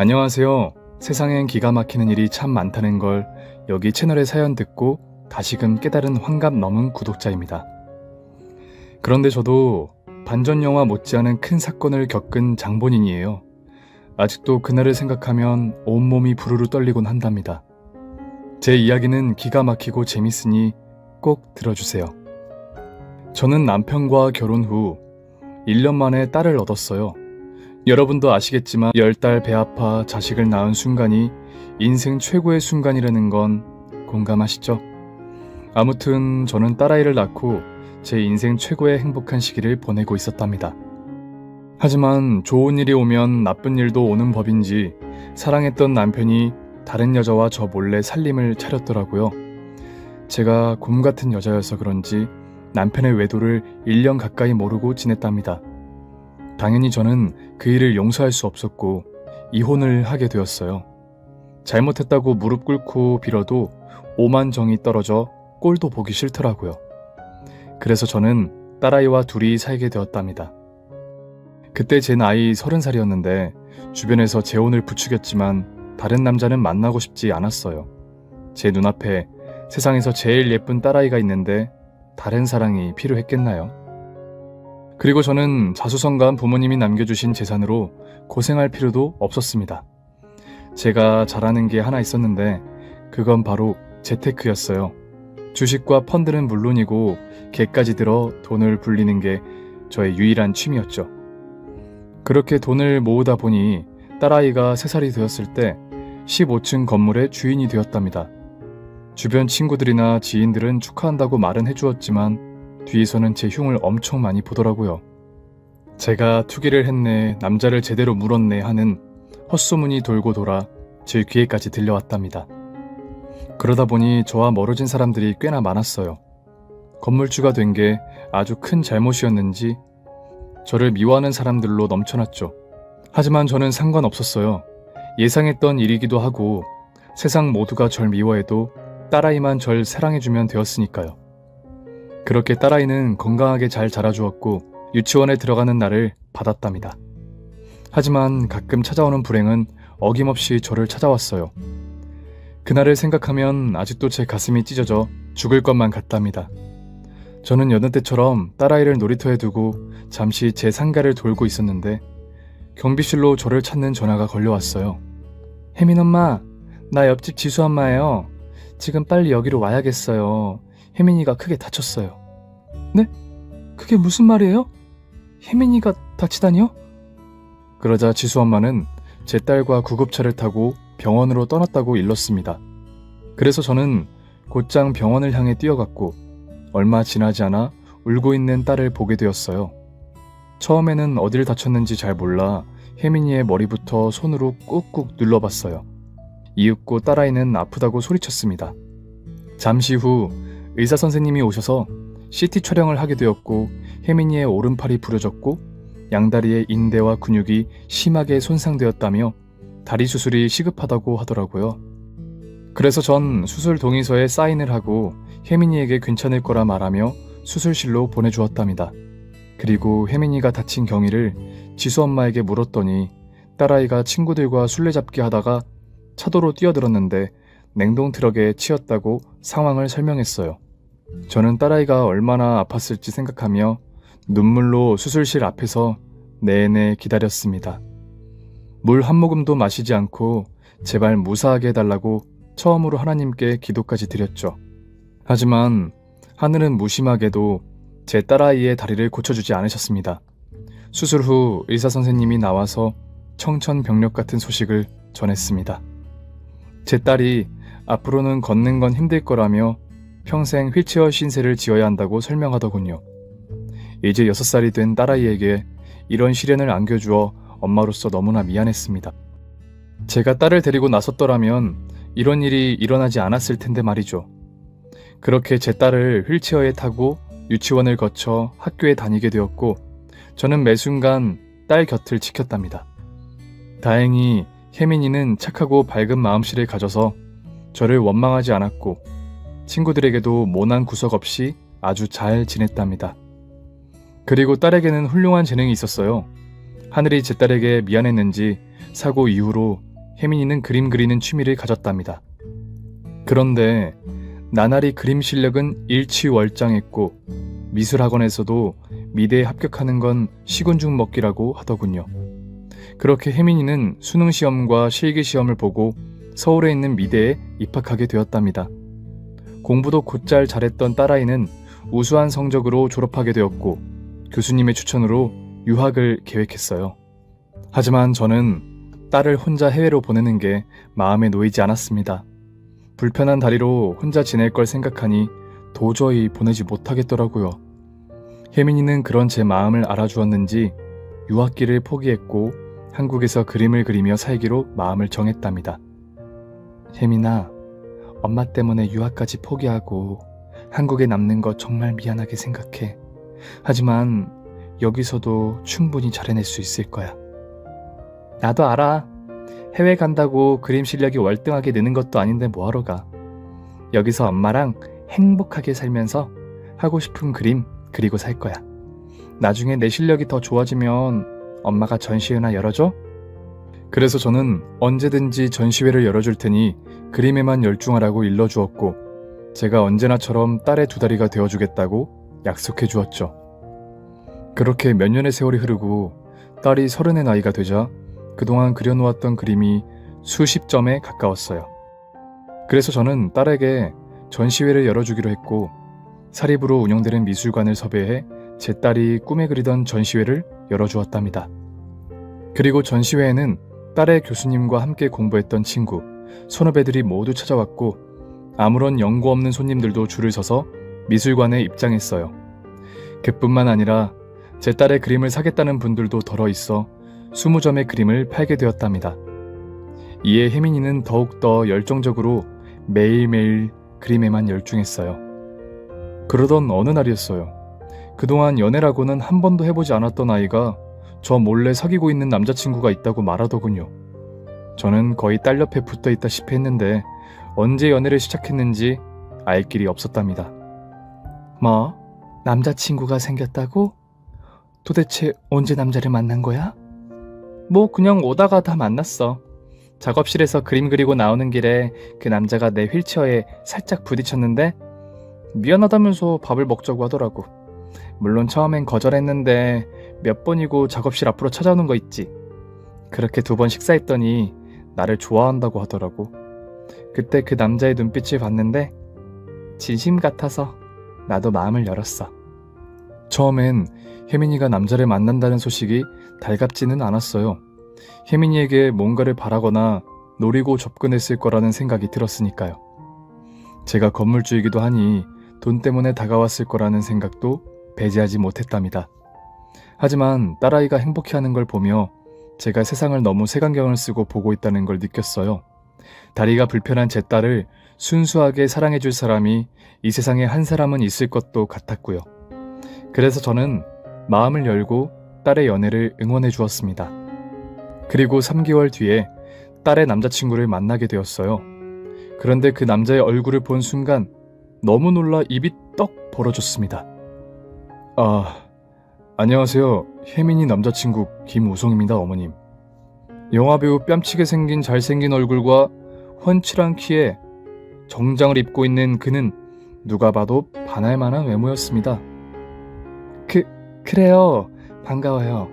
안녕하세요. 세상엔 기가 막히는 일이 참 많다는 걸 여기 채널의 사연 듣고 다시금 깨달은 환갑 넘은 구독자입니다. 그런데 저도 반전 영화 못지않은 큰 사건을 겪은 장본인이에요. 아직도 그날을 생각하면 온몸이 부르르 떨리곤 한답니다. 제 이야기는 기가 막히고 재밌으니 꼭 들어주세요. 저는 남편과 결혼 후 1년 만에 딸을 얻었어요. 여러분도 아시겠지만 열 달 배 아파 자식을 낳은 순간이 인생 최고의 순간이라는 건 공감하시죠? 아무튼 저는 딸아이를 낳고 제 인생 최고의 행복한 시기를 보내고 있었답니다. 하지만 좋은 일이 오면 나쁜 일도 오는 법인지 사랑했던 남편이 다른 여자와 저 몰래 살림을 차렸더라고요. 제가 곰 같은 여자여서 그런지 남편의 외도를 1년 가까이 모르고 지냈답니다. 당연히 저는 그 일을 용서할 수 없었고 이혼을 하게 되었어요. 잘못했다고 무릎 꿇고 빌어도 오만 정이 떨어져 꼴도 보기 싫더라고요. 그래서 저는 딸아이와 둘이 살게 되었답니다. 그때 제 나이 서른 살이었는데 주변에서 재혼을 부추겼지만 다른 남자는 만나고 싶지 않았어요. 제 눈앞에 세상에서 제일 예쁜 딸아이가 있는데 다른 사랑이 필요했겠나요? 그리고 저는 자수성가한 부모님이 남겨주신 재산으로 고생할 필요도 없었습니다. 제가 잘하는 게 하나 있었는데 그건 바로 재테크였어요. 주식과 펀드는 물론이고 개까지 들어 돈을 불리는 게 저의 유일한 취미였죠. 그렇게 돈을 모으다 보니 딸아이가 3살이 되었을 때 15층 건물의 주인이 되었답니다. 주변 친구들이나 지인들은 축하한다고 말은 해주었지만 뒤에서는 제 흉을 엄청 많이 보더라고요. 제가 투기를 했네, 남자를 제대로 물었네 하는 헛소문이 돌고 돌아 제 귀에까지 들려왔답니다. 그러다 보니 저와 멀어진 사람들이 꽤나 많았어요. 건물주가 된 게 아주 큰 잘못이었는지 저를 미워하는 사람들로 넘쳐났죠. 하지만 저는 상관없었어요. 예상했던 일이기도 하고 세상 모두가 절 미워해도 딸아이만 절 사랑해주면 되었으니까요. 그렇게 딸아이는 건강하게 잘 자라주었고 유치원에 들어가는 날을 받았답니다. 하지만 가끔 찾아오는 불행은 어김없이 저를 찾아왔어요. 그날을 생각하면 아직도 제 가슴이 찢어져 죽을 것만 같답니다. 저는 여느 때처럼 딸아이를 놀이터에 두고 잠시 제 상가를 돌고 있었는데 경비실로 저를 찾는 전화가 걸려왔어요. 혜민 엄마, 나 옆집 지수 엄마예요. 지금 빨리 여기로 와야겠어요. 혜민이가 크게 다쳤어요. 네? 그게 무슨 말이에요? 혜민이가 다치다니요? 그러자 지수 엄마는 제 딸과 구급차를 타고 병원으로 떠났다고 일렀습니다. 그래서 저는 곧장 병원을 향해 뛰어갔고 얼마 지나지 않아 울고 있는 딸을 보게 되었어요. 처음에는 어딜 다쳤는지 잘 몰라 혜민이의 머리부터 손으로 꾹꾹 눌러봤어요. 이윽고 딸아이는 아프다고 소리쳤습니다. 잠시 후 의사 선생님이 오셔서 CT 촬영을 하게 되었고 혜민이의 오른팔이 부러졌고 양다리의 인대와 근육이 심하게 손상되었다며 다리 수술이 시급하다고 하더라고요. 그래서 전 수술 동의서에 사인을 하고 혜민이에게 괜찮을 거라 말하며 수술실로 보내주었답니다. 그리고 혜민이가 다친 경위를 지수 엄마에게 물었더니 딸아이가 친구들과 술래잡기 하다가 차도로 뛰어들었는데 냉동 트럭에 치였다고 상황을 설명했어요. 저는 딸아이가 얼마나 아팠을지 생각하며 눈물로 수술실 앞에서 내내 기다렸습니다. 물 한 모금도 마시지 않고 제발 무사하게 해달라고 처음으로 하나님께 기도까지 드렸죠. 하지만 하늘은 무심하게도 제 딸아이의 다리를 고쳐주지 않으셨습니다. 수술 후 의사 선생님이 나와서 청천벽력 같은 소식을 전했습니다. 제 딸이 앞으로는 걷는 건 힘들 거라며 평생 휠체어 신세를 지어야 한다고 설명하더군요. 이제 6살이 된 딸아이에게 이런 시련을 안겨주어 엄마로서 너무나 미안했습니다. 제가 딸을 데리고 나섰더라면 이런 일이 일어나지 않았을 텐데 말이죠. 그렇게 제 딸을 휠체어에 타고 유치원을 거쳐 학교에 다니게 되었고 저는 매 순간 딸 곁을 지켰답니다. 다행히 혜민이는 착하고 밝은 마음씨를 가져서 저를 원망하지 않았고 친구들에게도 모난 구석 없이 아주 잘 지냈답니다. 그리고 딸에게는 훌륭한 재능이 있었어요. 하늘이 제 딸에게 미안했는지 사고 이후로 혜민이는 그림 그리는 취미를 가졌답니다. 그런데 나날이 그림 실력은 일취월장했고 미술학원에서도 미대에 합격하는 건죽 먹기라고 하더군요. 그렇게 혜민이는 수능 시험과 실기 시험을 보고 서울에 있는 미대에 입학하게 되었답니다. 공부도 곧잘 잘했던 딸아이는 우수한 성적으로 졸업하게 되었고 교수님의 추천으로 유학을 계획했어요. 하지만 저는 딸을 혼자 해외로 보내는 게 마음에 놓이지 않았습니다. 불편한 다리로 혼자 지낼 걸 생각하니 도저히 보내지 못하겠더라고요. 혜민이는 그런 제 마음을 알아주었는지 유학기를 포기했고 한국에서 그림을 그리며 살기로 마음을 정했답니다. 혜민아, 엄마 때문에 유학까지 포기하고 한국에 남는 거 정말 미안하게 생각해. 하지만 여기서도 충분히 잘해낼 수 있을 거야. 나도 알아. 해외 간다고 그림 실력이 월등하게 느는 것도 아닌데 뭐하러 가. 여기서 엄마랑 행복하게 살면서 하고 싶은 그림 그리고 살 거야. 나중에 내 실력이 더 좋아지면 엄마가 전시회나 열어줘? 그래서 저는 언제든지 전시회를 열어줄 테니 그림에만 열중하라고 일러주었고 제가 언제나처럼 딸의 두 다리가 되어주겠다고 약속해 주었죠. 그렇게 몇 년의 세월이 흐르고 딸이 서른의 나이가 되자 그동안 그려놓았던 그림이 수십 점에 가까웠어요. 그래서 저는 딸에게 전시회를 열어주기로 했고 사립으로 운영되는 미술관을 섭외해 제 딸이 꿈에 그리던 전시회를 열어주었답니다. 그리고 전시회에는 딸의 교수님과 함께 공부했던 친구, 선후배들이 모두 찾아왔고 아무런 연고 없는 손님들도 줄을 서서 미술관에 입장했어요. 그뿐만 아니라 제 딸의 그림을 사겠다는 분들도 덜어 있어 20점의 그림을 팔게 되었답니다. 이에 혜민이는 더욱더 열정적으로 매일매일 그림에만 열중했어요. 그러던 어느 날이었어요. 그동안 연애라고는 한 번도 해보지 않았던 아이가 저 몰래 사귀고 있는 남자친구가 있다고 말하더군요. 저는 거의 딸 옆에 붙어 있다 시피 했는데 언제 연애를 시작했는지 알 길이 없었답니다. 뭐? 남자친구가 생겼다고? 도대체 언제 남자를 만난 거야? 뭐 그냥 오다가 다 만났어. 작업실에서 그림 그리고 나오는 길에 그 남자가 내 휠체어에 살짝 부딪혔는데 미안하다면서 밥을 먹자고 하더라고. 물론 처음엔 거절했는데 몇 번이고 작업실 앞으로 찾아오는 거 있지. 그렇게 두 번 식사했더니 나를 좋아한다고 하더라고. 그때 그 남자의 눈빛을 봤는데 진심 같아서 나도 마음을 열었어. 처음엔 혜민이가 남자를 만난다는 소식이 달갑지는 않았어요. 혜민이에게 뭔가를 바라거나 노리고 접근했을 거라는 생각이 들었으니까요. 제가 건물주이기도 하니 돈 때문에 다가왔을 거라는 생각도 배제하지 못했답니다. 하지만 딸아이가 행복해하는 걸 보며 제가 세상을 너무 색안경을 쓰고 보고 있다는 걸 느꼈어요. 다리가 불편한 제 딸을 순수하게 사랑해줄 사람이 이 세상에 한 사람은 있을 것도 같았고요. 그래서 저는 마음을 열고 딸의 연애를 응원해 주었습니다. 그리고 3개월 뒤에 딸의 남자친구를 만나게 되었어요. 그런데 그 남자의 얼굴을 본 순간 너무 놀라 입이 떡 벌어졌습니다. 아, 안녕하세요. 혜민이 남자친구 김우성입니다, 어머님. 영화배우 뺨치게 생긴 잘생긴 얼굴과 훤칠한 키에 정장을 입고 있는 그는 누가 봐도 반할 만한 외모였습니다. 그, 그래요. 반가워요.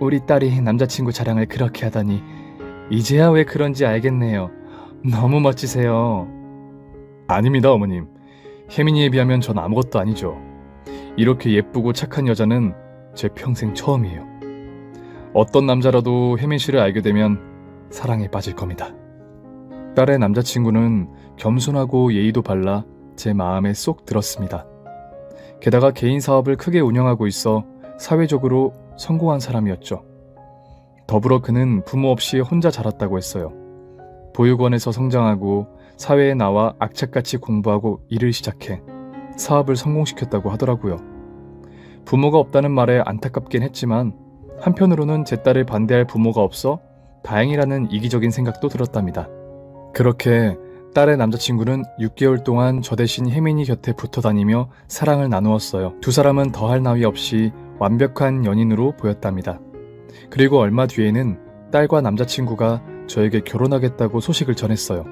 우리 딸이 남자친구 자랑을 그렇게 하다니 이제야 왜 그런지 알겠네요. 너무 멋지세요. 아닙니다, 어머님. 혜민이에 비하면 전 아무것도 아니죠. 이렇게 예쁘고 착한 여자는 제 평생 처음이에요. 어떤 남자라도 혜민 씨를 알게 되면 사랑에 빠질 겁니다. 딸의 남자친구는 겸손하고 예의도 발라 제 마음에 쏙 들었습니다. 게다가 개인 사업을 크게 운영하고 있어 사회적으로 성공한 사람이었죠. 더불어 그는 부모 없이 혼자 자랐다고 했어요. 보육원에서 성장하고 사회에 나와 악착같이 공부하고 일을 시작해 사업을 성공시켰다고 하더라고요. 부모가 없다는 말에 안타깝긴 했지만 한편으로는 제 딸을 반대할 부모가 없어 다행이라는 이기적인 생각도 들었답니다. 그렇게 딸의 남자친구는 6개월 동안 저 대신 혜민이 곁에 붙어 다니며 사랑을 나누었어요. 두 사람은 더할 나위 없이 완벽한 연인으로 보였답니다. 그리고 얼마 뒤에는 딸과 남자친구가 저에게 결혼하겠다고 소식을 전했어요.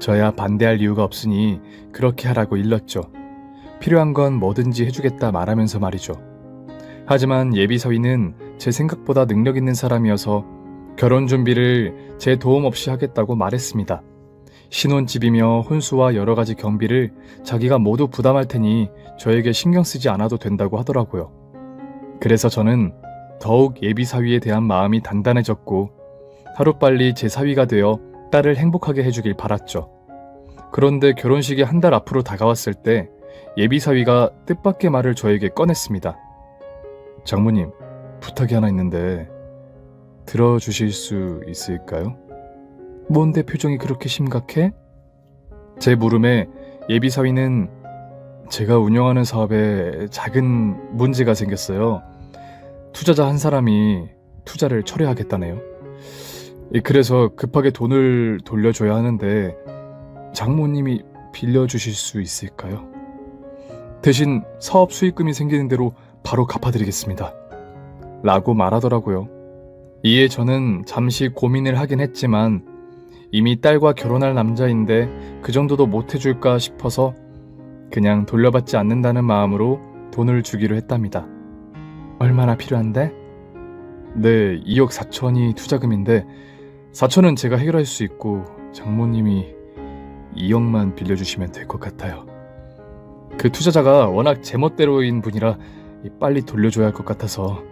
저야 반대할 이유가 없으니 그렇게 하라고 일렀죠. 필요한 건 뭐든지 해주겠다 말하면서 말이죠. 하지만 예비 사위는 제 생각보다 능력 있는 사람이어서 결혼 준비를 제 도움 없이 하겠다고 말했습니다. 신혼집이며 혼수와 여러 가지 경비를 자기가 모두 부담할 테니 저에게 신경 쓰지 않아도 된다고 하더라고요. 그래서 저는 더욱 예비 사위에 대한 마음이 단단해졌고 하루빨리 제 사위가 되어 딸을 행복하게 해주길 바랐죠. 그런데 결혼식이 한 달 앞으로 다가왔을 때 예비 사위가 뜻밖의 말을 저에게 꺼냈습니다. 장모님, 부탁이 하나 있는데 들어주실 수 있을까요? 뭔데 표정이 그렇게 심각해? 제 물음에 예비 사위는 제가 운영하는 사업에 작은 문제가 생겼어요. 투자자 한 사람이 투자를 철회하겠다네요. 예, 그래서 급하게 돈을 돌려줘야 하는데 장모님이 빌려주실 수 있을까요? 대신 사업 수익금이 생기는 대로 바로 갚아드리겠습니다. 라고 말하더라고요. 이에 저는 잠시 고민을 하긴 했지만 이미 딸과 결혼할 남자인데 그 정도도 못 해줄까 싶어서 그냥 돌려받지 않는다는 마음으로 돈을 주기로 했답니다. 얼마나 필요한데? 네, 2억 4천이 투자금인데 4천은 제가 해결할 수 있고 장모님이 2억만 빌려주시면 될 것 같아요. 그 투자자가 워낙 제멋대로인 분이라 빨리 돌려줘야 할 것 같아서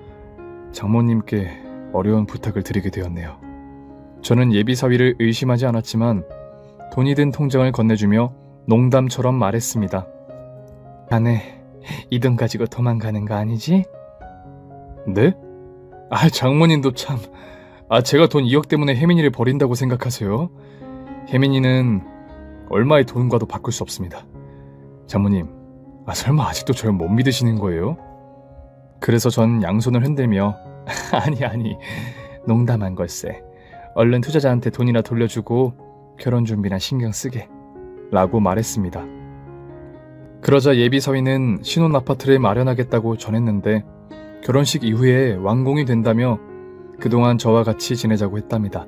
장모님께 어려운 부탁을 드리게 되었네요. 저는 예비 사위를 의심하지 않았지만 돈이 든 통장을 건네주며 농담처럼 말했습니다. 자네 이 돈 가지고 도망가는 거 아니지? 네? 아 장모님도 참... 아 제가 돈 2억 때문에 혜민이를 버린다고 생각하세요? 혜민이는 얼마의 돈과도 바꿀 수 없습니다. 장모님, 아 설마 아직도 저를 못 믿으시는 거예요? 그래서 전 양손을 흔들며 아니 아니 농담한 걸세. 얼른 투자자한테 돈이나 돌려주고 결혼 준비나 신경 쓰게 라고 말했습니다. 그러자 예비 사위는 신혼 아파트를 마련하겠다고 전했는데 결혼식 이후에 완공이 된다며 그동안 저와 같이 지내자고 했답니다.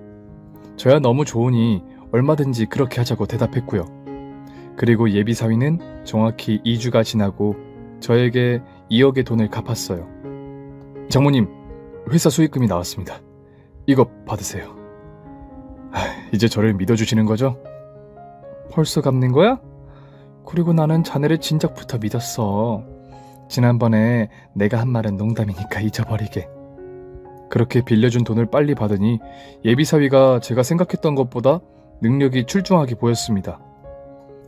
저야 너무 좋으니 얼마든지 그렇게 하자고 대답했고요. 그리고 예비 사위는 정확히 2주가 지나고 저에게 2억의 돈을 갚았어요. 장모님, 회사 수익금이 나왔습니다. 이거 받으세요. 하, 이제 저를 믿어주시는 거죠? 벌써 갚는 거야? 그리고 나는 자네를 진작부터 믿었어. 지난번에 내가 한 말은 농담이니까 잊어버리게. 그렇게 빌려준 돈을 빨리 받으니 예비사위가 제가 생각했던 것보다 능력이 출중하게 보였습니다.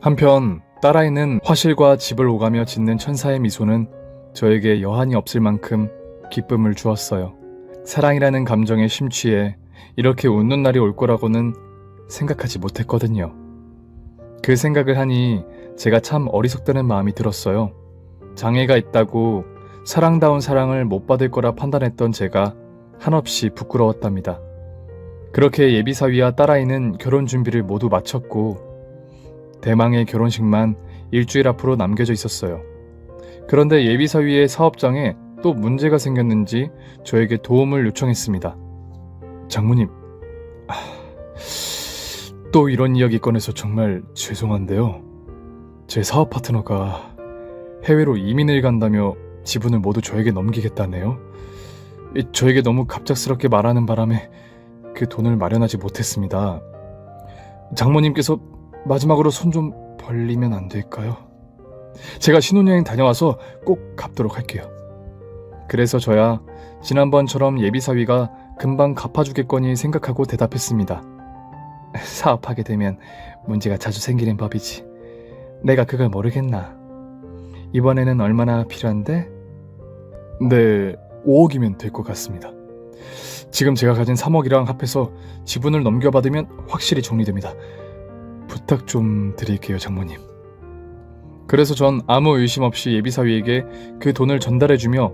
한편 딸아이는 화실과 집을 오가며 짓는 천사의 미소는 저에게 여한이 없을 만큼 기쁨을 주었어요. 사랑이라는 감정에 심취해 이렇게 웃는 날이 올 거라고는 생각하지 못했거든요. 그 생각을 하니 제가 참 어리석다는 마음이 들었어요. 장애가 있다고 사랑다운 사랑을 못 받을 거라 판단했던 제가 한없이 부끄러웠답니다. 그렇게 예비사위와 딸아이는 결혼 준비를 모두 마쳤고 대망의 결혼식만 일주일 앞으로 남겨져 있었어요. 그런데 예비사위의 사업장에 또 문제가 생겼는지 저에게 도움을 요청했습니다. 장모님, 아, 또 이런 이야기 꺼내서 정말 죄송한데요. 제 사업 파트너가 해외로 이민을 간다며 지분을 모두 저에게 넘기겠다네요. 이, 저에게 너무 갑작스럽게 말하는 바람에 그 돈을 마련하지 못했습니다. 장모님께서 마지막으로 손 좀 벌리면 안 될까요? 제가 신혼여행 다녀와서 꼭 갚도록 할게요. 그래서 저야 지난번처럼 예비사위가 금방 갚아주겠거니 생각하고 대답했습니다. 사업하게 되면 문제가 자주 생기는 법이지. 내가 그걸 모르겠나. 이번에는 얼마나 필요한데? 네, 5억이면 될 것 같습니다. 지금 제가 가진 3억이랑 합해서 지분을 넘겨받으면 확실히 정리됩니다. 부탁 좀 드릴게요, 장모님. 그래서 전 아무 의심 없이 예비사위에게 그 돈을 전달해주며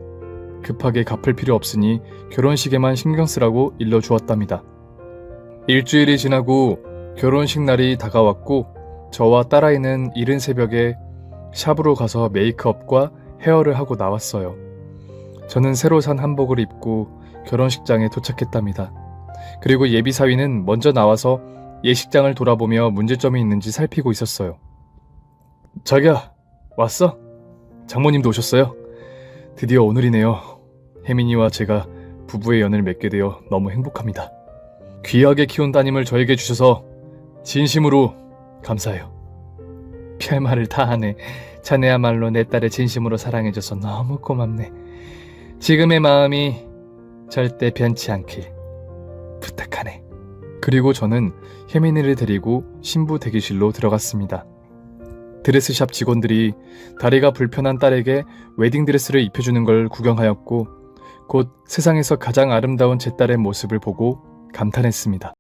급하게 갚을 필요 없으니 결혼식에만 신경 쓰라고 일러주었답니다. 일주일이 지나고 결혼식 날이 다가왔고 저와 딸아이는 이른 새벽에 샵으로 가서 메이크업과 헤어를 하고 나왔어요. 저는 새로 산 한복을 입고 결혼식장에 도착했답니다. 그리고 예비 사위는 먼저 나와서 예식장을 돌아보며 문제점이 있는지 살피고 있었어요. 자기야, 왔어? 장모님도 오셨어요? 드디어 오늘이네요. 혜민이와 제가 부부의 연을 맺게 되어 너무 행복합니다. 귀하게 키운 따님을 저에게 주셔서 진심으로 감사해요. 별말을 다 하네. 자네야말로 내 딸을 진심으로 사랑해줘서 너무 고맙네. 지금의 마음이 절대 변치 않길 부탁하네. 그리고 저는 혜민이를 데리고 신부 대기실로 들어갔습니다. 드레스샵 직원들이 다리가 불편한 딸에게 웨딩드레스를 입혀주는 걸 구경하였고 곧 세상에서 가장 아름다운 제 딸의 모습을 보고 감탄했습니다.